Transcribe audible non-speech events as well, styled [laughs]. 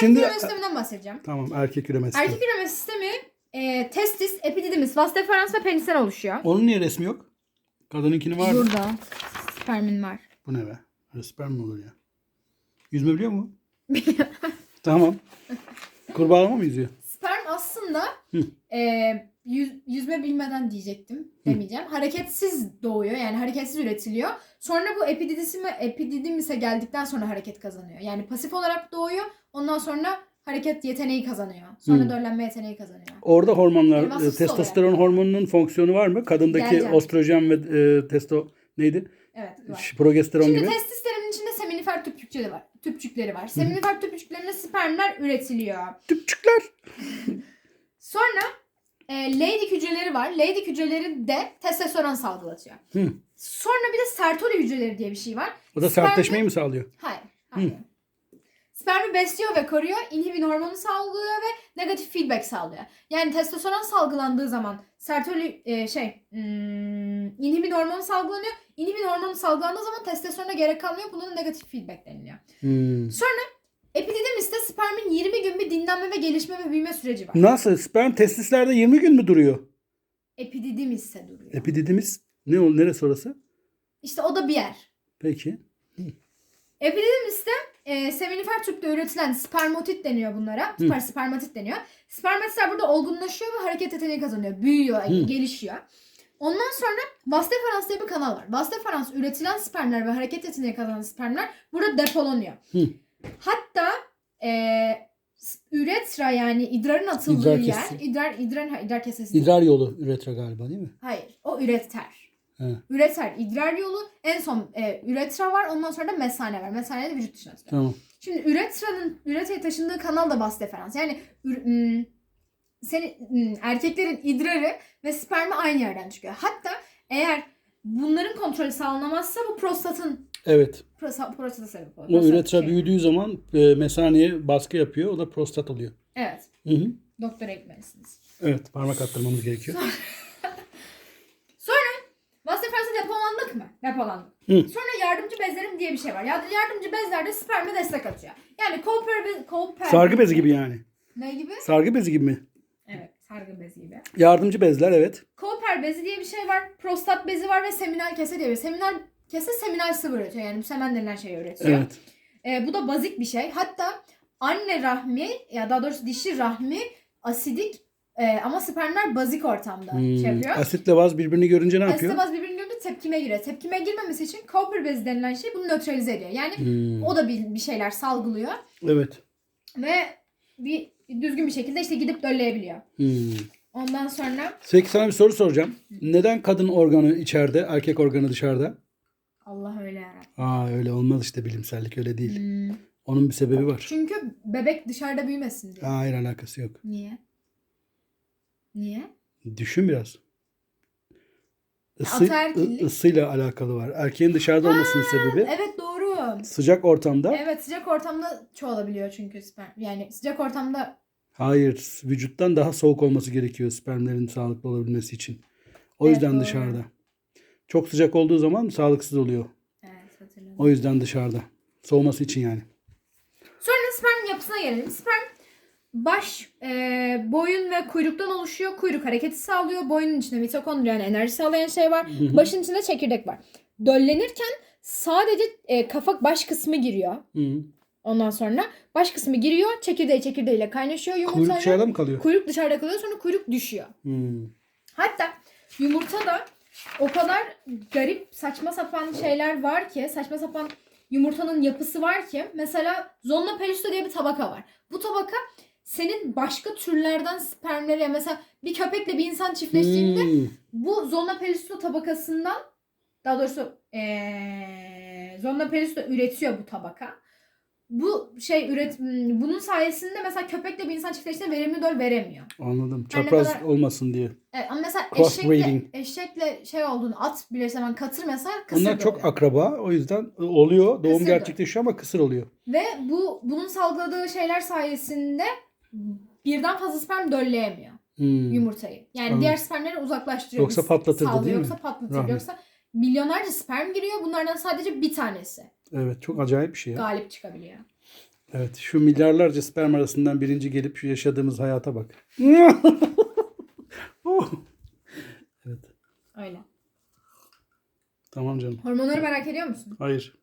Şimdi üreme sisteminden bahsedeceğim. tamam erkek üremesi. Erkek üreme sistemi e, testis, epididymis, vas deferans ve penisten oluşuyor. Onun niye resmi yok? Kadınınkini var. mı? Burada spermin var. Bu ne be? Öyle sperm mi olur ya? Yüzme biliyor mu? tamam. Kurbağalama mı yüzüyor? Sperm aslında Hı. e, yüz- yüzme bilmeden diyecektim. Demeyeceğim. Hareketsiz doğuyor. Yani hareketsiz üretiliyor. Sonra bu epididisime, epididimise geldikten sonra hareket kazanıyor. Yani pasif olarak doğuyor. Ondan sonra hareket yeteneği kazanıyor. Sonra Hı. döllenme yeteneği kazanıyor. Orada hormonlar, Elmas e, testosteron hormonunun fonksiyonu var mı? Kadındaki Geleceğim. ostrojen ve e, testo neydi? Evet. Var. Progesteron Şimdi gibi. testislerimin içinde seminifer tüpçükleri var. Tüpçükleri var. Seminifer tüpçüklerinde spermler üretiliyor. Tüpçükler. [laughs] Sonra e, Leydig hücreleri var. Leydig hücreleri de testosteron salgılatıyor. Hı. Sonra bir de Sertoli hücreleri diye bir şey var. O da Spermi- sertleşmeyi mi sağlıyor? Hayır. Hayır. Spermi besliyor ve koruyor. inhibin hormonu salgılıyor ve negatif feedback sağlıyor. Yani testosteron salgılandığı zaman sertoli e, şey hmm, inhibin hormonu salgılanıyor. İnhibin hormonu salgılandığı zaman testosterona gerek kalmıyor. Buna da negatif feedback deniliyor. Hmm. Epididimiste spermin 20 gün bir dinlenme ve gelişme ve büyüme süreci var. Nasıl? Sperm testislerde 20 gün mü duruyor? Epididimiste duruyor. Epididimiz ne ol neresi orası? İşte o da bir yer. Peki. Epididimiste e, seminifer tüpte üretilen spermatit deniyor bunlara. Süper spermatit deniyor. Spermatitler burada olgunlaşıyor ve hareket yeteneği kazanıyor. Büyüyor, Hı. gelişiyor. Ondan sonra vas deferans diye bir kanal var. Vas deferans üretilen spermler ve hareket yeteneği kazanan spermler burada depolanıyor. Hı. Hatta e, üretra yani idrarın atıldığı İdrar yer, kesesi. idrar idrar idrar kesesi. İdrar yolu üretra galiba değil mi? Hayır, o üreter. He. Üreter idrar yolu. En son e, üretra var. Ondan sonra da mesane var. Mesane de vücut dışına çıkıyor. Tamam. Şimdi üretranın üretraya taşındığı kanal da bas deferans. Yani ür- senin erkeklerin idrarı ve spermi aynı yerden çıkıyor. Hatta eğer bunların kontrolü sağlanamazsa bu prostatın Evet. prosa- prostata sebep oluyor. O Prostat üretra şey. büyüdüğü zaman e, mesaneye baskı yapıyor. O da prostat oluyor. Evet. Hı hı. Doktora gitmelisiniz. Evet. Parmak attırmamız gerekiyor. Bas [laughs] deferansa depolandık mı? Depolandık. Hı. Sonra yardımcı bezlerim diye bir şey var. Ya- Yardımcı bezler de sperme destek atıyor. Yani Cooper, be- Cooper Sargı bezi gibi yani. Ne gibi? Sargı bezi gibi mi? Evet, sargı bezi gibi. Yardımcı bezler evet. Cooper bezi diye bir şey var. Prostat bezi var ve seminal kese diye bir. Seminal kese seminal sıvı üretiyor. Yani semen denilen şeyi üretiyor. Evet. Ee, bu da bazik bir şey. Hatta anne rahmi ya daha doğrusu dişi rahmi asidik e, ama spermler bazik ortamda Hmm. şey yapıyor. Asitle vaz birbirini görünce ne yapıyor? Asitemaz birbirini görünce tepkime giriyor. Tepkime girmemesi için Cooper bezi denilen şey bunu nötralize ediyor. Yani Hmm. o da bir, bir şeyler salgılıyor Evet. ve bir düzgün bir şekilde işte gidip dölleyebiliyor. Hmm. Ondan sonra Peki sana bir soru soracağım. Neden kadın organı içeride, erkek organı dışarıda? Allah öyle yarattı. Aa öyle olmaz işte bilimsellik öyle değil. Hmm. Onun bir sebebi var. Çünkü bebek dışarıda büyümesin diye. Hayır alakası yok. Niye? Niye? Düşün biraz. Isı, Ataerkillik. ısıyla alakalı var. Erkeğin dışarıda olmasının sebebi Evet doğru. sıcak ortamda. Evet sıcak ortamda çoğalabiliyor çünkü sperm. Yani sıcak ortamda Hayır, vücuttan daha soğuk olması gerekiyor spermlerin sağlıklı olabilmesi için. O Evet, yüzden doğru. dışarıda. Çok sıcak olduğu zaman sağlıksız oluyor. Evet hatırladım. O yüzden dışarıda. Soğuması için yani. Sonra sperm yapısına gelelim. Sperm baş, e, boyun ve kuyruktan oluşuyor. Kuyruk hareketi sağlıyor. Boyunun içinde mitokondri yani enerji sağlayan şey var. hı. Başın içinde çekirdek var. Döllenirken sadece e, kafa baş kısmı giriyor. Hı. Ondan sonra baş kısmı giriyor. Çekirdeği çekirdeğiyle kaynaşıyor. Kuyruk Yumurtayla dışarıda mı kalıyor? kuyruk dışarıda kalıyor. Sonra kuyruk düşüyor. Hı. Hatta yumurta da o kadar garip saçma sapan şeyler var ki saçma sapan yumurtanın yapısı var ki mesela zonna pellusta diye bir tabaka var. Bu tabaka senin başka türlerden spermleri yani mesela bir köpekle bir insan çiftleştiğinde Hmm. bu zonna pellusta tabakasından daha doğrusu ee, zonna pellusta üretiyor bu tabaka. Bu şey üret hmm, bunun sayesinde mesela köpekle bir insan çiftleştiğinde verimli döl veremiyor. Anladım. Çapraz kadar- olmasın diye. Evet, ama mesela Crossbreeding. eşekle, eşekle şey olduğunu at bilirse ben katır mesela kısır Onlar çok doğuyor. akraba. O yüzden oluyor. Doğum Kısır gerçekleşiyor ama kısır oluyor. Ve bu bunun salgıladığı şeyler sayesinde birden fazla sperm dölleyemiyor Hmm. yumurtayı. Yani Anladım. diğer spermleri uzaklaştırıyor. Yoksa patlatırdı sağlıyor, değil mi? Yoksa patlatır. Rahmi. Yoksa milyonlarca sperm giriyor. Bunlardan sadece bir tanesi Evet çok acayip bir şey ya. galip çıkabiliyor. Evet şu milyarlarca sperm arasından birinci gelip şu yaşadığımız hayata bak. [laughs] Oh. evet Öyle. tamam canım. Hormonları merak ediyor musun? Hayır.